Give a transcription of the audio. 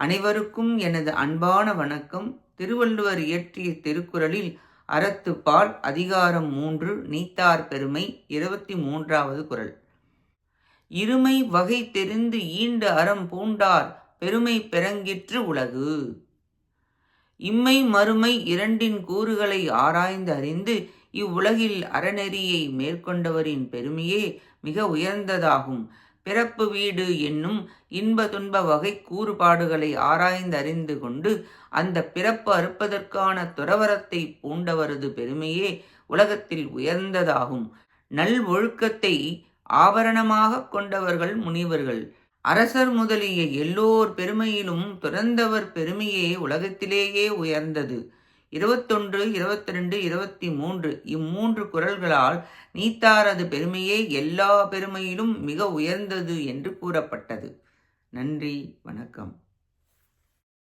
அனைவருக்கும் எனது அன்பான வணக்கம். திருவள்ளுவர் இயற்றிய திருக்குறளில் அறத்துப்பால் அதிகாரம் மூன்று நீத்தார் பெருமை இருபத்தி மூன்றாவது குரல். இருமை வகை தெரிந்து ஈண்டு அறம் பூண்டார் பெருமை பெறங்கிற்று உலகு. இம்மை மறுமை இரண்டின் கூறுகளை ஆராய்ந்து அறிந்து இவ்வுலகில் அறநெறியை மேற்கொண்டவரின் பெருமையே மிக உயர்ந்ததாகும். பிறப்பு வீடு என்னும் இன்ப துன்ப வகை கூறுபாடுகளை ஆராய்ந்தறிந்து கொண்டு அந்த பிறப்பு அறுப்பதற்கான துறவரத்தை பூண்டவரது பெருமையே உலகத்தில் உயர்ந்ததாகும். நல் ஒழுக்கத்தை ஆபரணமாக கொண்டவர்கள் முனிவர்கள். அரசர் முதலிய எல்லோர் பெருமையிலும் துறந்தவர் பெருமையே உலகத்திலேயே உயர்ந்தது. இருபத்தொன்று இருபத்தி ரெண்டு இருபத்தி மூன்று இம்மூன்று குரல்களால் நீத்தாரது பெருமையே எல்லா பெருமையிலும் மிக உயர்ந்தது என்று கூறப்பட்டது. நன்றி வணக்கம்.